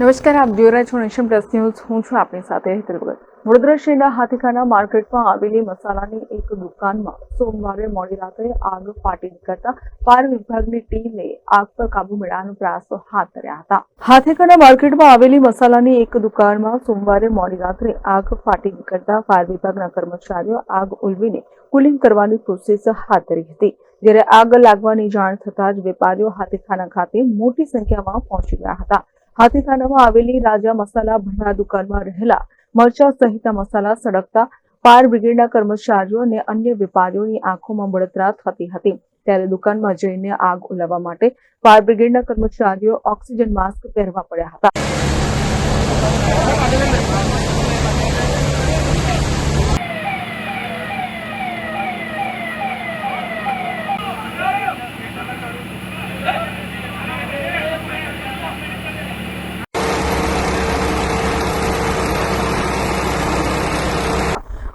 નમસ્કાર, આપ જોઈ રહ્યા છો નેશન પ્લસ ન્યૂઝ. હું છું આપની સાથે હેતલ વડોદરા શહેરના હાથીખાના માર્કેટમાં આવેલી મસાલાની એક દુકાનમાં સોમવારે મોડી રાત્રે આગ ફાટી નીકળતા ફાયર વિભાગની ટીમે આગ પર કાબુ મેળવવાનો પ્રયાસો હાથ ધર્યા હતા. હાથીખાના માર્કેટમાં આવેલી મસાલાની એક દુકાનમાં સોમવારે મોડી રાત્રે આગ ફાટી નીકળતા ફાયર વિભાગના કર્મચારીઓ આગ ઉલવીને કુલિંગ કરવાની પ્રોસેસ હાથ ધરી હતી. જ્યારે આગ લાગવાની જાણ થતાં જ વેપારીઓ હાથીખાના ખાતે મોટી સંખ્યામાં પહોંચી ગયા હતા. હાથીખાનામાં આવેલી રાજા મસાલા ભંડાર દુકાનમાં રહેલા મરચા સહિતના મસાલા સળગતા ફાયર બ્રિગેડના કર્મચારીઓ અને અન્ય વેપારીઓની આંખોમાં બળતરા થતી હતી. ત્યારે દુકાનમાં જઈને આગ ઓલવવા માટે ફાયર બ્રિગેડના કર્મચારીઓ ઓક્સિજન માસ્ક પહેરવા પડ્યા હતા.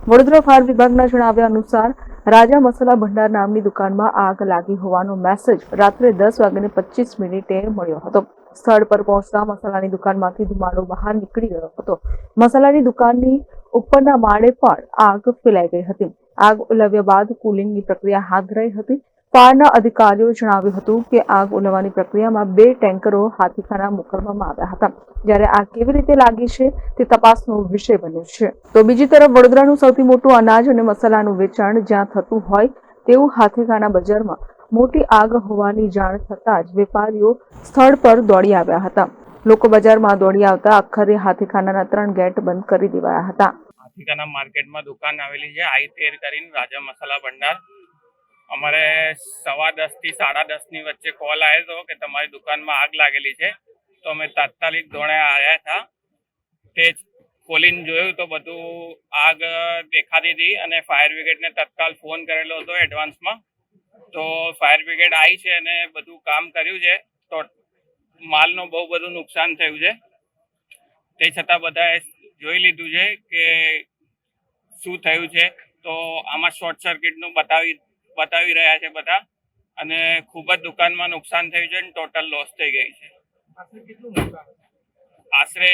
વડોદરા ફાયર વિભાગના જણાવ્યા અનુસાર, રાજા મસાલા ભંડાર નામની દુકાનમાં આગ લાગી હોવાનો મેસેજ રાત્રે દસ વાગ્યાને પચીસ મિનિટે મળ્યો હતો. સ્થળ પર પહોંચતા મસાલાની દુકાનમાંથી ધુમાડો બહાર નીકળી ગયો હતો. મસાલાની દુકાનની ઉપરના માળે પણ આગ ફેલાઈ ગઈ હતી. આગ ઉલવ્યા બાદ કુલિંગની પ્રક્રિયા હાથ ધરાઈ હતી. ફાયરના અધિકારીઓ જણાવ્યું હતું કે આગ ઓલવવાની પ્રક્રિયામાં બે ટેન્કરો હાથીખાના મોકલવામાં આવ્યા હતા. જ્યારે આગ કેવી રીતે લાગી છે તે તપાસનો વિષય બન્યો છે. તો બીજી તરફ વડોદરાનું સૌથી મોટું અનાજ અને મસાલાનું વેચાણ જ્યાં થતું હોય તેવું હાથીખાના બજારમાં મોટી આગ હોવાની જાણ થતાં જ વેપારીઓ સ્થળ પર દોડી આવ્યા હતા. લોકો બજારમાં દોડી આવતા અખરે હાથીખાનાના ત્રણ ગેટ બંધ કરી દેવાયા હતા. હાથીખાના માર્કેટમાં દુકાન આવેલી છે. આઈ તેર કરીને રાજા મસાલા ભંડાર અમારે સવા દસથી સાડા દસની વચ્ચે કોલ આવ્યો હતો કે તમારી દુકાનમાં આગ લાગેલી છે. તો અમે તાત્કાલિક ધોરણે આવ્યા હતા. તે ખોલીને જોયું તો બધું આગ દેખાતી હતી અને ફાયર બ્રિગેડને તત્કાલ ફોન કરેલો હતો એડવાન્સમાં તો ફાયર બ્રિગેડ આવી છે અને બધું કામ કર્યું છે. તો માલનું બહુ બધું નુકસાન થયું છે. તે છતાં બધાએ જોઈ લીધું છે કે શું થયું છે. તો આમાં શોર્ટ સર્કિટનું બતાવી બતાવી રહ્યા છે બધા. અને ખૂબ જ દુકાનમાં નુકસાન થયું છે અને ટોટલ લોસ થઈ ગઈ છે. આશરે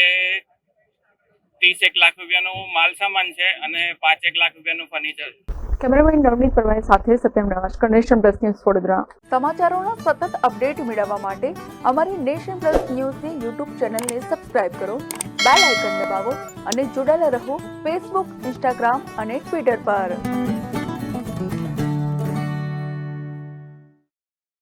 ત્રીસ એક લાખ રૂપિયાનું માલ સામાન છે અને પાંચ એક લાખ રૂપિયાનું ફર્નિચર છે કેમેરામેન નવનીત પરમાર સાથે સત્યમ નમસ્કાર નેશન પ્લસ ન્યૂઝ વડોદરા. સમાચારોના સતત અપડેટ મેળવવા માટે અમારી નેશન પ્લસ ન્યૂઝની યુટ્યુબ ચેનલને સબસ્ક્રાઇબ કરો બેલ આઇકન દબાવો અને જોડાયેલા રહો ફેસબુક ઇન્સ્ટાગ્રામ અને ટ્વિટર પર.